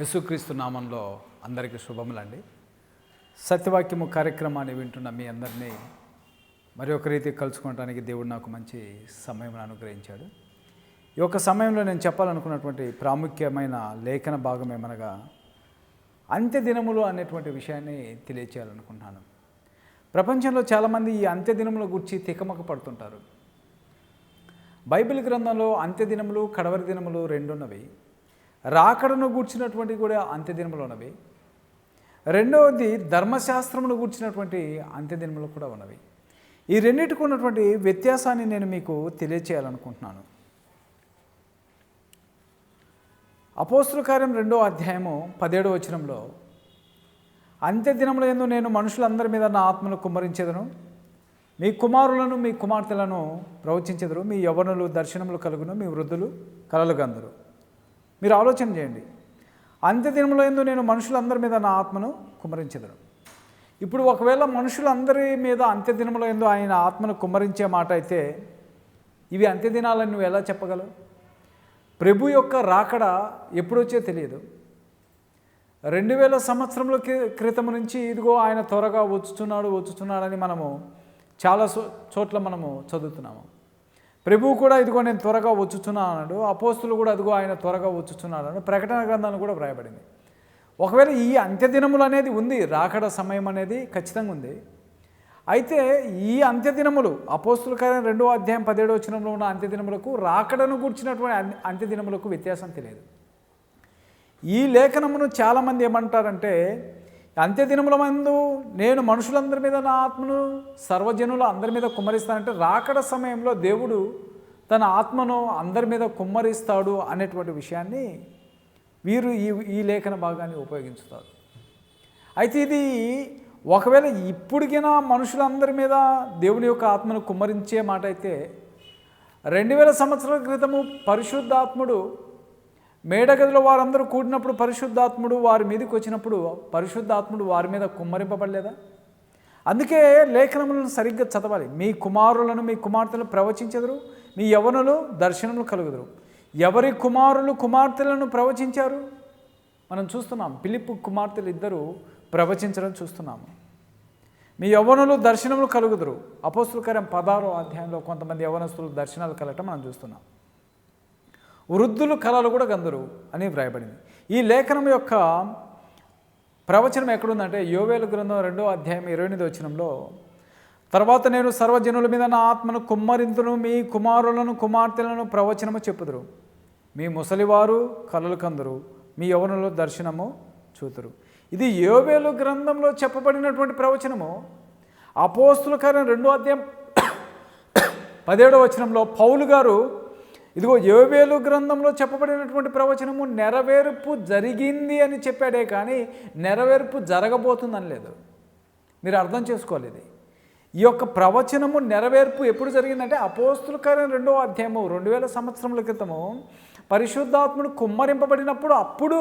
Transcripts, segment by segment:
యేసుక్రీస్తు నామంలో అందరికీ శుభములండి. సత్యవాక్యము కార్యక్రమాన్ని వింటున్న మీ అందరినీ మరి ఒక రీతి కలుసుకోవడానికి దేవుడు నాకు మంచి సమయం అనుగ్రహించాడు. ఈ యొక్క సమయంలో నేను చెప్పాలనుకున్నటువంటి ప్రాముఖ్యమైన లేఖన భాగం ఏమనగా అంత్య దినములు అనేటువంటి విషయాన్ని తెలియచేయాలనుకుంటున్నాను. ప్రపంచంలో చాలామంది ఈ అంత్య దినముల గురించి తికమక పడుతుంటారు. బైబిల్ గ్రంథంలో అంత్య దినములు కడవరి దినములు రెండున్నవి. రాకడను గూర్చినటువంటి కూడా అంత్య దినములు ఉన్నవి. రెండవది ధర్మశాస్త్రమును గూర్చినటువంటి అంత్య దినములు కూడా ఉన్నవి. ఈ రెండింటికి ఉన్నటువంటి వ్యత్యాసాన్ని నేను మీకు తెలియచేయాలనుకుంటున్నాను. అపోస్తుల కార్యం రెండో అధ్యాయము పదిహేడో వచనంలో అంత్యదినముల ఎందు నేను మనుషులందరి మీద నా ఆత్మను కుమ్మరించేదను. మీ కుమారులను మీ కుమార్తెలను ప్రవచించెదరు. మీ యవనులు దర్శనములు కలుగును. మీ వృద్ధులు కలలుగందురు. మీరు ఆలోచన చేయండి. అంత్యదినంలో ఎందు నేను మనుషులందరి మీద నా ఆత్మను కుమరించదను ఇప్పుడు ఒకవేళ మనుషులందరి మీద అంత్యదినంలో ఎందు ఆయన ఆత్మను కుమ్మరించే మాట అయితే ఇవి అంత్యదినాలని నువ్వు ఎలా చెప్పగలవు? ప్రభు యొక్క రాకడ ఎప్పుడొచ్చో తెలియదు. రెండు వేల సంవత్సరముల క్రితం నుంచి ఇదిగో ఆయన త్వరగా వచ్చుతున్నాడు వచ్చుతున్నాడని మనము చాలా చోట్ల మనము చదువుతున్నాము. ప్రభువు కూడా ఇదిగో నేను త్వరగా వచ్చుచున్నాను అన్నాడు. అపోస్తులు కూడా అదిగో ఆయన త్వరగా వచ్చుచున్నాడు ప్రకటన గ్రంథాన్ని కూడా వ్రాయబడింది. ఒకవేళ ఈ అంత్యదినములు అనేది ఉంది రాకడ సమయం అనేది ఖచ్చితంగా ఉంది. అయితే ఈ అంత్యదినములు అపోస్తుల కార్యం రెండో అధ్యాయం పదిహేడో వచనంలో ఉన్న అంత్యదినములకు రాకడను కూర్చున్నటువంటి అంత్యదినములకు వ్యత్యాసం తెలియదు. ఈ లేఖనమును చాలామంది ఏమంటారంటే అంత్యదినముల మందు నేను మనుషులందరి మీద నా ఆత్మను సర్వజనుల అందరి మీద కుమ్మరిస్తానంటే రాకడ సమయంలో దేవుడు తన ఆత్మను అందరి మీద కుమ్మరిస్తాడు అనేటువంటి విషయాన్ని వీరు ఈ ఈ లేఖన భాగాన్ని ఉపయోగించుతారు. అయితే ఇది ఒకవేళ ఇప్పటికైనా మనుషులందరి మీద దేవుని యొక్క ఆత్మను కుమ్మరించే మాట అయితే రెండు వేల సంవత్సరాల క్రితము పరిశుద్ధాత్ముడు మేడగదిలో వారందరూ కూడినప్పుడు పరిశుద్ధాత్ముడు వారి మీదకి వచ్చినప్పుడు పరిశుద్ధాత్ముడు వారి మీద కుమ్మరింపబడలేదా? అందుకే లేఖనములను సరిగ్గా చదవాలి. మీ కుమారులను మీ కుమార్తెలను ప్రవచించెదరు. మీ యవనులు దర్శనములు కలుగుదురు. ఎవరి కుమారులు కుమార్తెలను ప్రవచించారు? మనం చూస్తున్నాం. పిలిప్పు కుమార్తెలు ఇద్దరు ప్రవచించడం చూస్తున్నాము. మీ యవ్వనులు దర్శనములు కలుగుదురు. అపోస్తుల కార్యం పదారో అధ్యాయంలో కొంతమంది యవనస్తులు దర్శనాలు కలగటం మనం చూస్తున్నాం. వృద్ధులు కళలు కూడా గందరు అని వ్రాయబడింది. ఈ లేఖనం యొక్క ప్రవచనం ఎక్కడుందంటే యోవేలు గ్రంథం రెండో అధ్యాయం ఇరవై ఎనిమిది వచనంలో తర్వాత నేను సర్వజనుల మీద నా ఆత్మను కుమ్మరింతును మీ కుమారులను కుమార్తెలను ప్రవచనము చెప్పుదురు. మీ ముసలివారు కలలు కందురు మీ యవనులు దర్శనము చూతురు. ఇది యోవేలు గ్రంథంలో చెప్పబడినటువంటి ప్రవచనము. అపోస్తుల కార్యం రెండో అధ్యాయం పదిహేడవ వచనంలో పౌలు గారు ఇదిగో యోవేలు గ్రంథంలో చెప్పబడినటువంటి ప్రవచనము నెరవేర్పు జరిగింది అని చెప్పాడే కానీ నెరవేర్పు జరగబోతుందని లేదు. మీరు అర్థం చేసుకోవాలి ఇది. ఈ యొక్క ప్రవచనము నెరవేర్పు ఎప్పుడు జరిగిందంటే అపోస్తుల కార్యం రెండో అధ్యాయము రెండు వేల సంవత్సరముల క్రితము పరిశుద్ధాత్ముడు కుమ్మరింపబడినప్పుడు అప్పుడు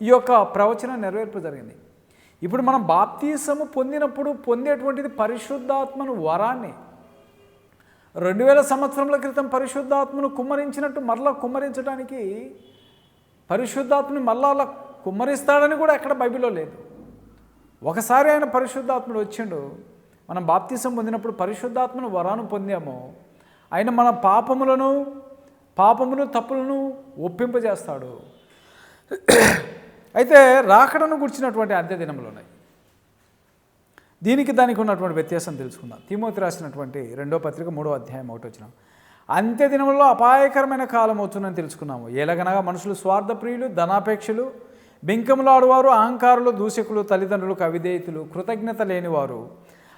ఈ యొక్క ప్రవచనం నెరవేర్పు జరిగింది. ఇప్పుడు మనం బాప్తీసము పొందినప్పుడు పొందేటువంటిది పరిశుద్ధాత్మను వరాన్ని రెండు వేల సంవత్సరముల క్రితం పరిశుద్ధాత్మను కుమ్మరించినట్టు మరలా కుమ్మరించడానికి పరిశుద్ధాత్మని మళ్ళా అలా కుమ్మరిస్తాడని కూడా ఎక్కడ బైబిల్లో లేదు. ఒకసారి ఆయన పరిశుద్ధాత్ముడు వచ్చిండు మనం బాప్తీసం పొందినప్పుడు పరిశుద్ధాత్మను వరాను పొందాము. ఆయన మన పాపములను పాపములు తప్పులను ఒప్పింపజేస్తాడు. అయితే రాకడను గుర్చినటువంటి అంత్యదినములు ఉన్నాయి. దీనికి దానికి ఉన్నటువంటి వ్యత్యాసం తెలుసుకుందాం. తిమోతి రాసినటువంటి రెండో పత్రిక మూడో అధ్యాయం ఒకటి వచ్చినాం. అంత్య దినములలో అపాయకరమైన కాలం అవుతుందని తెలుసుకున్నాము. ఎలాగనగా మనుషులు స్వార్థప్రియులు ధనాపేక్షలు బింకములాడువారు అహంకారులు దూషకులు తల్లిదండ్రులు కవిధేయతులు కృతజ్ఞత లేనివారు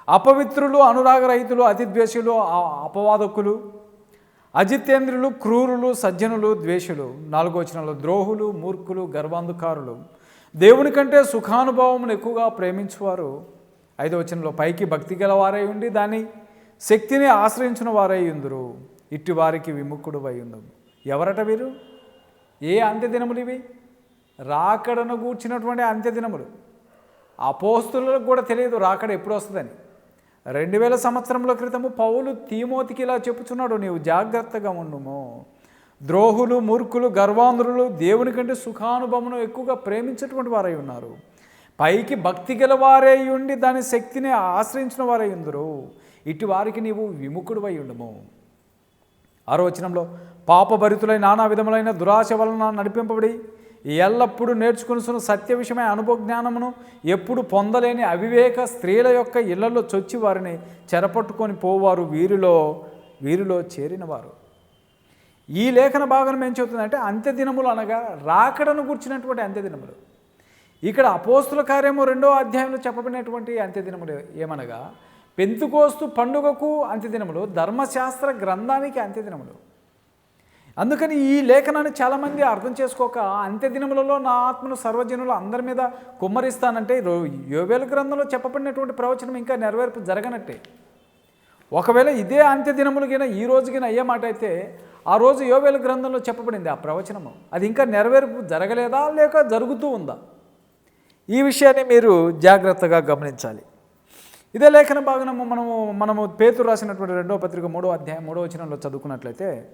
అపవిత్రులు అనురాగరహితులు అతిద్వేషులు అ- అపవాదకులు అజితేంద్రులు క్రూరులు సజ్జనులు ద్వేషులు నాలుగో వచనంలో ద్రోహులు మూర్ఖులు గర్వాంధకారులు దేవుని కంటే సుఖానుభవమును ఎక్కువగా ప్రేమించువారు ఐదో వచనంలో పైకి భక్తి గల వారై ఉండి దాని శక్తిని ఆశ్రయించిన వారై ఉందరు. ఇట్టి వారికి విముఖుడు అయి ఎవరట వీరు? ఏ అంత్యదినములు ఇవి? రాకడను కూర్చున్నటువంటి అంత్యదినములు. అపోస్తులకు కూడా తెలియదు రాకడ ఎప్పుడు వస్తుందని. రెండు వేల సంవత్సరముల క్రితము పౌలు తీమోతికి ఇలా చెప్పుచున్నాడు నీవు జాగ్రత్తగా ఉండుము. ద్రోహులు మూర్ఖులు గర్వాంధ్రులు దేవుని కంటే సుఖానుభవమును ఎక్కువగా ప్రేమించేటువంటి వారై ఉన్నారు. పైకి భక్తి గలవారై ఉండి దాని శక్తిని ఆశ్రయించిన వారై ఉందరు. ఇటు వారికి నీవు విముఖుడువై ఉండము. ఆరోచనంలో పాపభరితులై నానా విధములైన దురాశ వలన నడిపింపబడి ఎల్లప్పుడూ నేర్చుకుని సత్య విషయమై అనుభవ జ్ఞానమును ఎప్పుడు పొందలేని అవివేక స్త్రీల యొక్క ఇళ్ళలో చొచ్చి వారిని చెరపట్టుకొని పోవారు వీరిలో వీరిలో చేరినవారు. ఈ లేఖన భాగం ఏం చెబుతుందంటే అంత్యదినములు అనగా రాకడను గుర్చినటువంటి అంత్యదినములు. ఇక్కడ అపోస్తుల కార్యము రెండో అధ్యాయంలో చెప్పబడినటువంటి అంత్యదినములు ఏమనగా పెంతుకోస్తు పండుగకు అంత్యదినములు ధర్మశాస్త్ర గ్రంథానికి అంత్యదినములు. అందుకని ఈ లేఖనాన్ని చాలామంది అర్థం చేసుకోక అంత్యదినములలో నా ఆత్మను సర్వజనులు అందరి మీద కుమ్మరిస్తానంటే యోవేలు గ్రంథంలో చెప్పబడినటువంటి ప్రవచనం ఇంకా నెరవేర్పు జరగనట్టే. ఒకవేళ ఇదే అంత్యదినములు గిన ఈ రోజుగిన అయ్యే మాట అయితే ఆ రోజు యోవేలు గ్రంథంలో చెప్పబడింది ఆ ప్రవచనము. అది ఇంకా నెరవేర్పు జరగలేదా లేక జరుగుతూ ఉందా? ఈ విషయాన్ని మీరు జాగ్రత్తగా గమనించాలి. ఇదే లేఖన భాగనము మనము మనము పేతురు రాసినటువంటి రెండో పత్రిక మూడో అధ్యాయం మూడో వచనంలో చదువుకున్నట్లయితే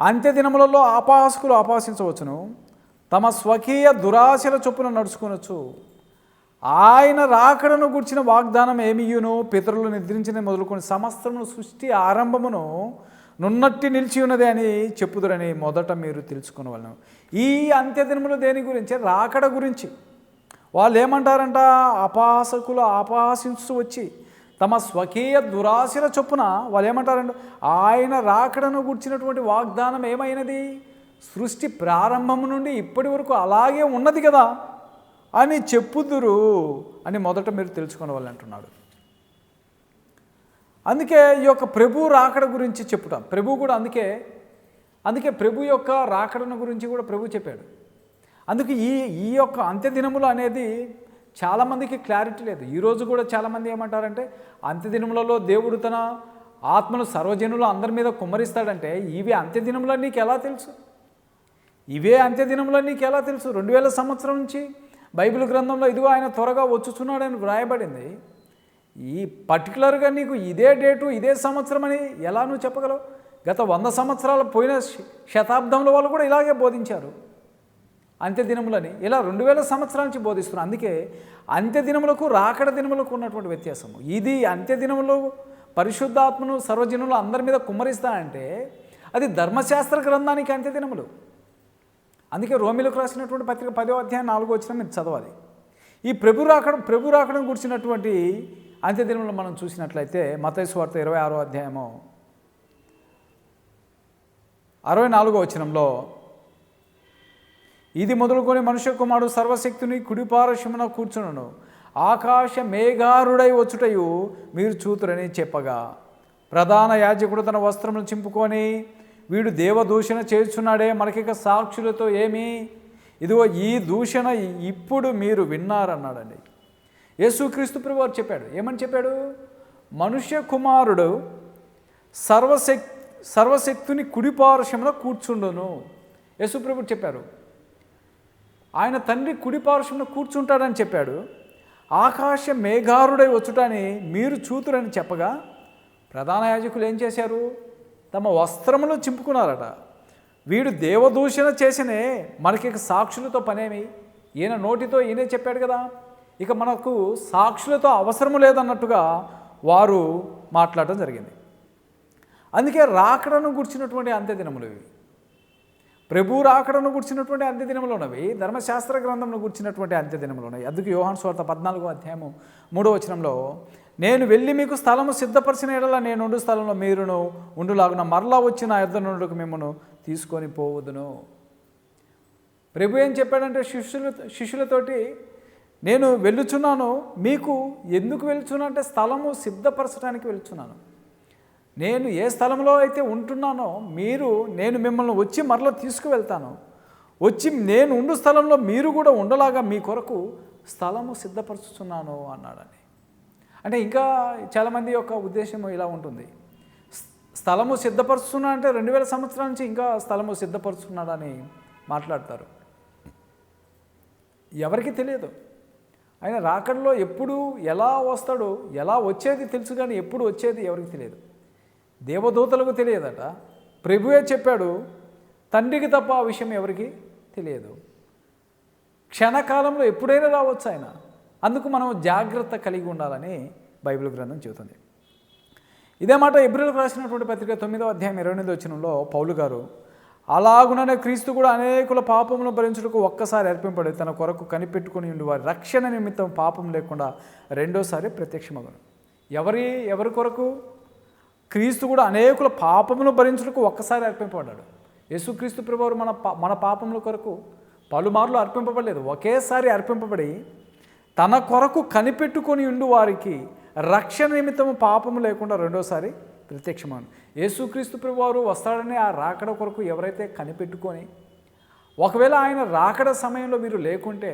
అంత్యదినములలో ఆపాసకులు ఆపాసించవచ్చును తమ స్వకీయ దురాశల చొప్పున నడుచుకునొచ్చు. ఆయన రాకడను గుర్చిన వాగ్దానం ఏమియును పితరులు నిద్రించిన మొదలుకొని సమస్తమును సృష్టి ఆరంభమును నున్నట్టి నిలిచి ఉన్నది అని చెప్పుదురని మొదట మీరు తెలుసుకునవలను. ఈ అంత్యదినములు దేని గురించి? రాకడ గురించి. వాళ్ళు ఏమంటారంట అపాసకులు ఆపాసించు వచ్చి తమ స్వకీయ దురాశల చొప్పున వాళ్ళు ఏమంటారంట ఆయన రాకడను గుర్చినటువంటి వాగ్దానం ఏమైనది? సృష్టి ప్రారంభం నుండి ఇప్పటి వరకు అలాగే ఉన్నది కదా అని చెప్పుదురు అని మొదట మీరు తెలుసుకోవాలి అంటున్నాడు అందుకే ఈ యొక్క ప్రభు రాకడ గురించి చెప్పుట ప్రభు కూడా అందుకే అందుకే ప్రభు యొక్క రాకడను గురించి కూడా ప్రభు చెప్పాడు. అందుకే ఈ ఈ యొక్క అంత్యదినములు అనేది చాలామందికి క్లారిటీ లేదు. ఈరోజు కూడా చాలామంది ఏమంటారంటే అంత్యదినములలో దేవుడు తన ఆత్మను సర్వజనులు అందరి మీద కుమ్మరిస్తాడంటే ఇవి అంత్యదినములని నీకు ఎలా తెలుసు? ఇవే అంత్యదినములని నీకు ఎలా తెలుసు? రెండు వేల సంవత్సరం నుంచి బైబిల్ గ్రంథంలో ఇదిగో ఆయన త్వరగా వచ్చుచున్నాడని వ్రాయబడింది. ఈ పర్టికులర్గా నీకు ఇదే డేటు ఇదే సంవత్సరం అని ఎలా నువ్వు చెప్పగలవు? గత వంద సంవత్సరాల పోయిన శతాబ్దంలో వాళ్ళు కూడా ఇలాగే బోధించారు. అంత్యదినములని. ఇలా రెండు వేల సంవత్సరాల నుంచి బోధిస్తున్నారు. అందుకే అంత్యదినములకు రాకడ దినములకు ఉన్నటువంటి వ్యత్యాసము. ఇది అంత్యదినములు పరిశుద్ధాత్మను సర్వజనులు అందరి మీద కుమ్మరిస్తానంటే అది ధర్మశాస్త్ర గ్రంథానికి అంత్యదినములు. అందుకే రోమిలకు రాసినటువంటి పత్రిక పదో అధ్యాయం నాలుగో వచ్చిన మీరు చదవాలి. ఈ ప్రభు రాకడం ప్రభు రాకడం గురించినటువంటి అంత్యదినములు మనం చూసినట్లయితే మతైస్వార్త ఇరవై ఆరో అధ్యాయము అరవై నాలుగో వచనంలో ఇది మొదలుకొని మనుష్య కుమారుడు సర్వశక్తిని కుడిపారశమున కూర్చునను. ఆకాశ మేఘారుడై వచ్చుటయు మీరు చూతురని చెప్పగా. ప్రధాన యాజకుడు తన వస్త్రములు చింపుకొని వీడు దేవదూషణ చేస్తున్నాడే మనకిక సాక్షులతో ఏమి? ఇదిగో ఈ దూషణ ఇప్పుడు మీరు విన్నారన్నాడండి. యేసుక్రీస్తు ప్రభు వారు చెప్పాడు. ఏమని చెప్పాడు? మనుష్య కుమారుడు సర్వశక్ సర్వశక్తుని కుడిపార్శ్వమున కూర్చుండును. యేసుప్రభు చెప్పారు ఆయన తండ్రి కుడిపార్శ్వమున కూర్చుంటాడని చెప్పాడు. ఆకాశ మేఘారుడై వచ్చుటని మీరు చూతురని చెప్పగా ప్రధాన యాజకులు ఏం చేశారు? తమ వస్త్రములు చింపుకున్నారట. వీడు దేవదూషణ చేసినే మనకి ఇక సాక్షులతో పనేమి? ఈయన నోటితో ఈయనే చెప్పాడు కదా. ఇక మనకు సాక్షులతో అవసరము లేదన్నట్టుగా వారు మాట్లాడటం జరిగింది. అందుకే రాకడను గుర్చినటువంటి అంత్యదినములు ఇవి. ప్రభు రాకడను గుర్చినటువంటి అంత్యదినములు ఉన్నవి ధర్మశాస్త్ర గ్రంథంను గుర్చినటువంటి అంత్యదినములు ఉన్నాయి అందుకు యోహాన్ స్వార్థ పద్నాలుగో అధ్యాయము మూడో వచనంలో నేను వెళ్ళి మీకు స్థలము సిద్ధపరిచిన ఎడల నేను ఉండు స్థలంలో మీరును ఉండులాగున మరలా వచ్చిన యుద్ధ నుండుకు మిమ్మను తీసుకొని పోవదును. ప్రభు ఏం చెప్పాడంటే శిష్యులు శిష్యులతోటి నేను వెళ్ళుచున్నాను మీకు ఎందుకు వెళ్తున్నా అంటే స్థలము సిద్ధపరచడానికి వెళ్తున్నాను నేను ఏ స్థలంలో అయితే ఉంటున్నానో మీరు నేను మిమ్మల్ని వచ్చి మరలా తీసుకువెళ్తాను. వచ్చి నేను ఉండు స్థలంలో మీరు కూడా ఉండలాగా మీ కొరకు స్థలము సిద్ధపరుచుతున్నాను అన్నాడని. అంటే ఇంకా చాలామంది యొక్క ఉద్దేశం ఇలా ఉంటుంది. స్థలము సిద్ధపరుస్తున్నా అంటే రెండు వేల సంవత్సరాల నుంచి ఇంకా స్థలము సిద్ధపరుచుకున్నాడని మాట్లాడతారు. ఎవరికి తెలియదు. ఆయన రాకడలో ఎప్పుడు ఎలా వస్తాడో ఎలా వచ్చేది తెలుసు కానీ ఎప్పుడు వచ్చేది ఎవరికి తెలియదు. దేవదూతలకు తెలియదట. ప్రభువే చెప్పాడు తండ్రికి తప్ప ఆ విషయం ఎవరికి తెలియదు. క్షణకాలంలో ఎప్పుడైనా రావచ్చు ఆయన. అందుకు మనం జాగ్రత్త కలిగి ఉండాలని బైబిల్ గ్రంథం చెబుతుంది. ఇదే మాట ఎబ్రిల్కి రాసినటువంటి పత్రిక తొమ్మిదో అధ్యాయం ఇరవై ఎనిమిది వచ్చినంలో పౌలు గారు అలాగుననే క్రీస్తు కూడా అనేకుల పాపములను భరించుటకు ఒక్కసారి అర్పింపడి. తన కొరకు కనిపెట్టుకుని ఉండి వారి రక్షణ నిమిత్తం పాపం లేకుండా రెండోసారి ప్రత్యక్షమగను. ఎవరి ఎవరి కొరకు? క్రీస్తు కూడా అనేకుల పాపమును భరించుటకు ఒక్కసారి అర్పింపబడ్డాడు. యేసుక్రీస్తు ప్రభువారు మన పా మన పాపముల కొరకు పలుమార్లు అర్పింపబడలేదు. ఒకేసారి అర్పింపబడి తన కొరకు కనిపెట్టుకొని ఉండు వారికి రక్షణ నిమిత్తము పాపము లేకుండా రెండోసారి ప్రత్యక్షమాను యేసుక్రీస్తు ప్రభువారు వస్తాడని ఆ రాకడ కొరకు ఎవరైతే కనిపెట్టుకొని ఒకవేళ ఆయన రాకడ సమయంలో మీరు లేకుంటే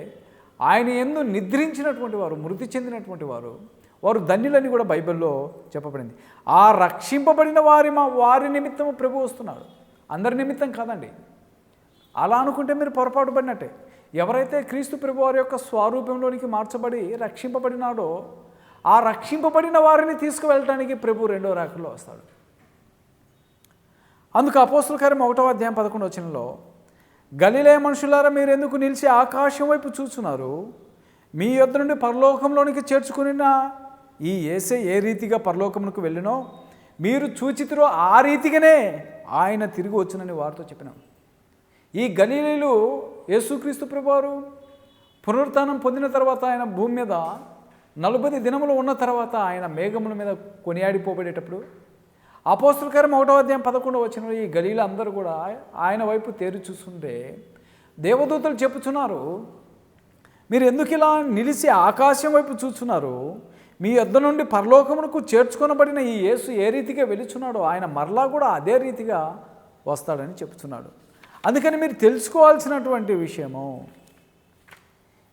ఆయన ఎందు నిద్రించినటువంటి వారు మృతి చెందినటువంటి వారు వారు ధన్యులని కూడా బైబిల్లో చెప్పబడింది. ఆ రక్షింపబడిన వారి మా వారి నిమిత్తం ప్రభు వస్తున్నాడు. అందరి నిమిత్తం కాదండి. అలా అనుకుంటే మీరు పొరపాటు పడినట్టే. ఎవరైతే క్రీస్తు ప్రభు వారి యొక్క స్వరూపంలోనికి మార్చబడి రక్షింపబడినాడో ఆ రక్షింపబడిన వారిని తీసుకువెళ్ళటానికి ప్రభు రెండో రాకల్లో వస్తాడు. అందుకు అపోస్తుల కార్యం ఒకటో అధ్యాయం పదకొండు వచనంలో గలిలే మనుషులారా మీరు ఎందుకు నిలిచి ఆకాశం వైపు చూస్తున్నారు మీ యొద్ నుండి పరలోకంలోనికి చేర్చుకున్న ఈ ఏసే ఏ రీతిగా పరలోకమునకు వెళ్ళినో మీరు చూచితిరో ఆ రీతిగానే ఆయన తిరిగి వచ్చునని వారితో చెప్పినాం. ఈ గలీలీలు యేసుక్రీస్తు ప్రభువారు పునరుత్నం పొందిన తర్వాత ఆయన భూమి మీద నలభై దినములు ఉన్న తర్వాత ఆయన మేఘముల మీద కొనియాడిపోబడేటప్పుడు అపోస్తులకరం ఒకటో అధ్యాయం పదకొండవ వచ్చిన ఈ గలీలు అందరూ కూడా ఆయన వైపు తేరు చూస్తుంటే దేవదూతలు చెప్పుచున్నారు మీరు ఎందుకు ఇలా నిలిచి ఆకాశం వైపు చూస్తున్నారు మీ యొద్ద నుండి పరలోకమునకు చేర్చుకొనబడిన ఈ యేసు ఏ రీతిగా వెలుచున్నాడో ఆయన మరలా కూడా అదే రీతిగా వస్తాడని చెప్తున్నాడు. అందుకని మీరు తెలుసుకోవాల్సినటువంటి విషయము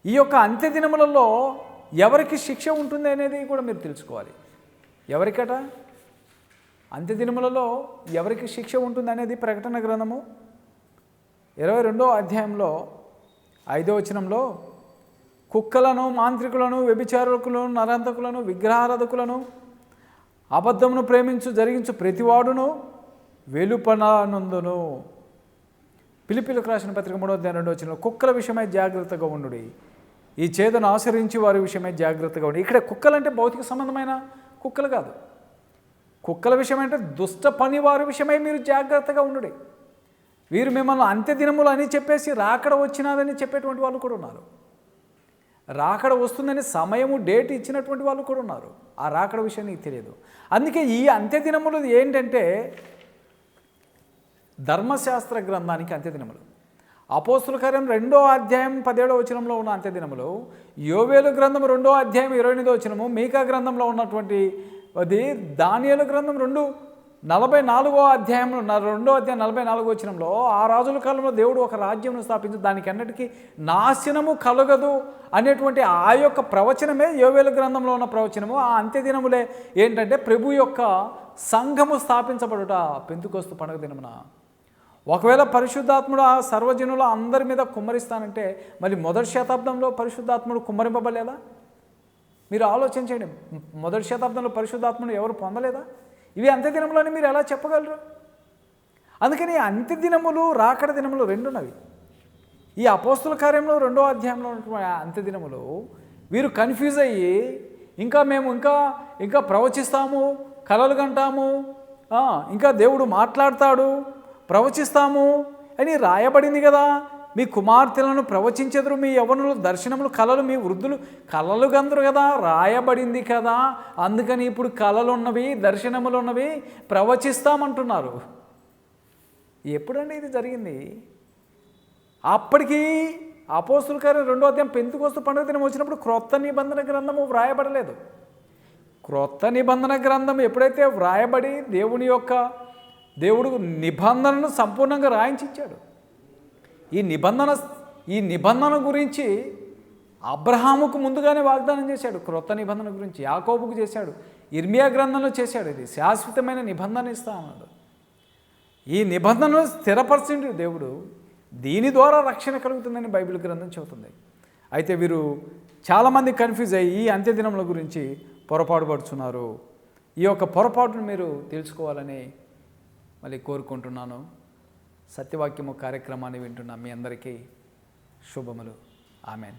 ఈ యొక్క అంత్య దినములలో ఎవరికి శిక్ష ఉంటుంది అనేది కూడా మీరు తెలుసుకోవాలి. ఎవరికట? అంత్య దినములలో ఎవరికి శిక్ష ఉంటుంది అనేది ప్రకటన గ్రంథము ఇరవై రెండో అధ్యాయంలో ఐదో వచనంలో కుక్కలను మాంత్రికులను వ్యభిచారకులను నరంతకులను విగ్రహారాధకులను అబద్ధమును ప్రేమించు జరిగించు ప్రతివాడును వెలుపనందును పిలిపిలకు రాసిన పత్రిక మూడో అధ్యాయం రెండు వచ్చిన కుక్కల విషయమై జాగ్రత్తగా ఉండు ఈ చేదను ఆచరించి వారి విషయమై జాగ్రత్తగా ఉండి. ఇక్కడ కుక్కలంటే భౌతిక సంబంధమైన కుక్కలు కాదు. కుక్కల విషయం అంటే దుష్ట పని వారి విషయమై మీరు జాగ్రత్తగా ఉండు వీరు మిమ్మల్ని అంత్యదినములు అని చెప్పేసి రాకడ వచ్చినాదని చెప్పేటువంటి వాళ్ళు కూడా ఉన్నారు. రాకడ వస్తుందని సమయము డేట్ ఇచ్చినటువంటి వాళ్ళు కూడా ఉన్నారు. ఆ రాకడ విషయం నీకు తెలియదు. అందుకే ఈ అంత్యదినములు ఏంటంటే ధర్మశాస్త్ర గ్రంథానికి అంత్యదినములు. అపోస్తుల కార్యం రెండో అధ్యాయం పదిహేడో వచనంలో ఉన్న అంత్యదినములు యోవేలు గ్రంథం రెండో అధ్యాయం ఇరవై ఎనిమిదో వచనము మీకా గ్రంథంలో ఉన్నటువంటి అది దానియలు గ్రంథం రెండు నలభై నాలుగో అధ్యాయంలో న- రెండో అధ్యాయం నలభై నాలుగో వచనంలో ఆ రాజుల కాలంలో దేవుడు ఒక రాజ్యంను స్థాపించి దానికి అన్నిటికీ నాశనము కలగదు అనేటువంటి ఆ యొక్క ప్రవచనమే యోవేల గ్రంథంలో ఉన్న ప్రవచనము. ఆ అంత్యదినములే ఏంటంటే ప్రభు యొక్క సంఘము స్థాపించబడుట పెంతుకొస్తు పండుగ దినమున. ఒకవేళ పరిశుద్ధాత్ముడు ఆ సర్వజనుల అందరి మీద కుమ్మరిస్తానంటే మరి మొదటి శతాబ్దంలో పరిశుద్ధాత్ముడు కుమ్మరింపబడలేదా? మీరు ఆలోచించండి మొదటి శతాబ్దంలో పరిశుద్ధాత్మను ఎవరు పొందలేదా? ఇవి అంత్యదినములని మీరు ఎలా చెప్పగలరు? అందుకని అంత్యదినములు రాకడ దినములు రెండున్నవి. ఈ అపోస్తుల కార్యంలో రెండో అధ్యాయంలో ఉన్నటువంటి అంత్యదినములు వీరు కన్ఫ్యూజ్ అయ్యి ఇంకా మేము ఇంకా ఇంకా ప్రవచిస్తాము కలలు కంటాము ఇంకా దేవుడు మాట్లాడతాడు ప్రవచిస్తాము అని రాయబడింది కదా. మీ కుమార్తెలను ప్రవచించెదరు మీ యవనులు దర్శనములు కలలు మీ వృద్ధులు కలలు గందరు కదా రాయబడింది కదా. అందుకని ఇప్పుడు కలలు ఉన్నవి దర్శనములు ఉన్నవి ప్రవచిస్తామంటున్నారు. ఎప్పుడండి ఇది జరిగింది? అప్పటికీ అపోస్తుల కార్యం రెండో అధ్యాయం పెంతుకోస్తు పండుగ దినం వచ్చినప్పుడు క్రొత్త నిబంధన గ్రంథము వ్రాయబడలేదు. క్రొత్త నిబంధన గ్రంథం ఎప్పుడైతే వ్రాయబడి దేవుని యొక్క దేవుడు నిబంధనను సంపూర్ణంగా రాయించి ఇచ్చాడు ఈ నిబంధన ఈ నిబంధన గురించి అబ్రహాముకు ముందుగానే వాగ్దానం చేశాడు. క్రొత్త నిబంధన గురించి యాకోబుకు చేశాడు. ఇర్మియా గ్రంథంలో చేశాడు. ఇది శాశ్వతమైన నిబంధన ఇస్తా అన్నాడు ఈ నిబంధనను స్థిరపరిచిండు దేవుడు. దీని ద్వారా రక్షణ కలుగుతుందని బైబిల్ గ్రంథం చెబుతుంది. అయితే వీరు చాలామంది కన్ఫ్యూజ్ అయ్యి ఈ అంత్యదినముల గురించి పొరపాటు పడుతున్నారు ఈ యొక్క పొరపాటును మీరు తెలుసుకోవాలని మళ్ళీ కోరుకుంటున్నాను. సత్యవాక్యము కార్యక్రమాన్ని వింటున్న మీ అందరికీ శుభములు. ఆమెన్.